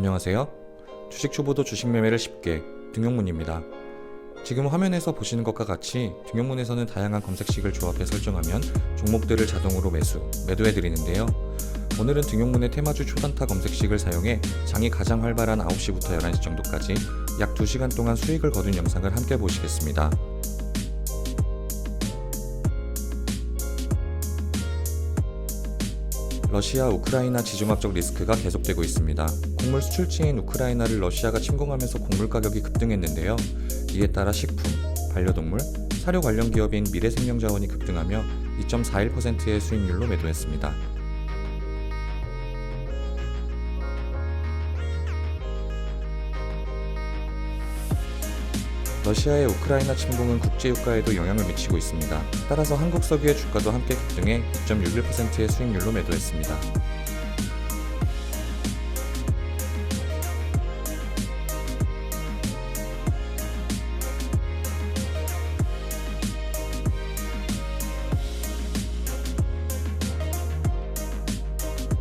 안녕하세요. 주식 초보도 주식 매매를 쉽게 등용문입니다. 지금 화면에서 보시는 것과 같이 등용문에서는 다양한 검색식을 조합해 설정하면 종목들을 자동으로 매수, 매도해 드리는데요. 오늘은 등용문의 테마주 초단타 검색식을 사용해 장이 가장 활발한 9시부터 11시 정도까지 약 2시간 동안 수익을 거둔 영상을 함께 보시겠습니다. 러시아 우크라이나 지정학적 리스크가 계속되고 있습니다. 곡물 수출지인 우크라이나를 러시아가 침공하면서 곡물 가격이 급등했는데요. 이에 따라 식품, 반려동물, 사료 관련 기업인 미래생명자원이 급등하며 2.41%의 수익률로 매도했습니다. 러시아의 우크라이나 침공은 국제유가에도 영향을 미치고 있습니다. 따라서 한국 석유의 주가도 함께 급등해 2.61%의 수익률로 매도했습니다.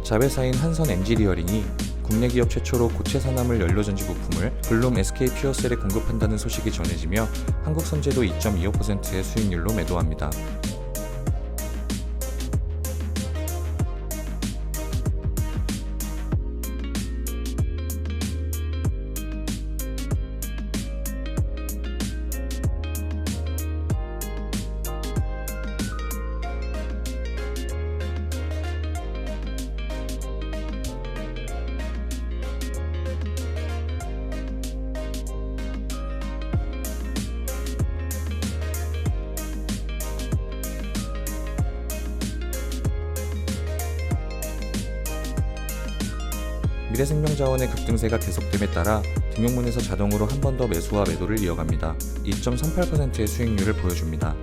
자회사인 한선 엔지리어링이 국내 기업 최초로 고체 산화물 연료 전지 부품을 블룸 SK 퓨어셀에 공급한다는 소식이 전해지며 한국 선제도 2.25%의 수익률로 매도합니다. 미래생명자원의 급등세가 계속됨에 따라 등용문에서 자동으로 한 번 더 매수와 매도를 이어갑니다. 2.38%의 수익률을 보여줍니다.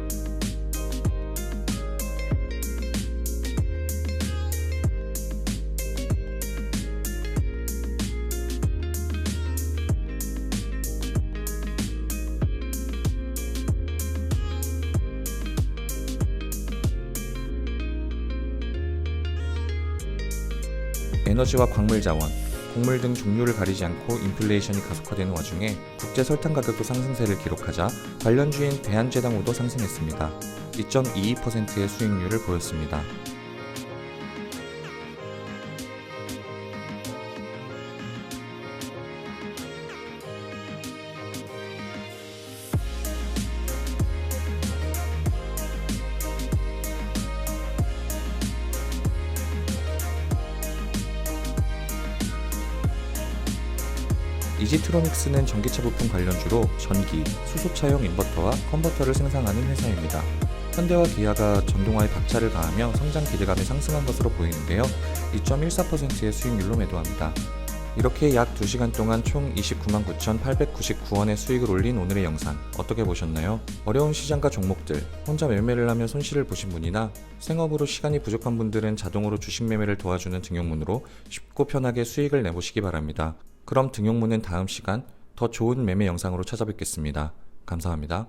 에너지와 광물 자원, 곡물 등 종류를 가리지 않고 인플레이션이 가속화되는 와중에 국제 설탕 가격도 상승세를 기록하자 관련주인 대한제당호도 상승했습니다. 2.22%의 수익률을 보였습니다. 이지트로닉스는 전기차 부품 관련주로 전기, 수소차용 인버터와 컨버터를 생산하는 회사입니다. 현대와 기아가 전동화에 박차를 가하며 성장 기대감이 상승한 것으로 보이는데요. 2.14%의 수익률로 매도합니다. 이렇게 약 2시간 동안 총 29만 9,899원의 수익을 올린 오늘의 영상 어떻게 보셨나요? 어려운 시장과 종목들, 혼자 매매를 하며 손실을 보신 분이나 생업으로 시간이 부족한 분들은 자동으로 주식 매매를 도와주는 등용문으로 쉽고 편하게 수익을 내보시기 바랍니다. 그럼 등용문은 다음 시간 더 좋은 매매 영상으로 찾아뵙겠습니다. 감사합니다.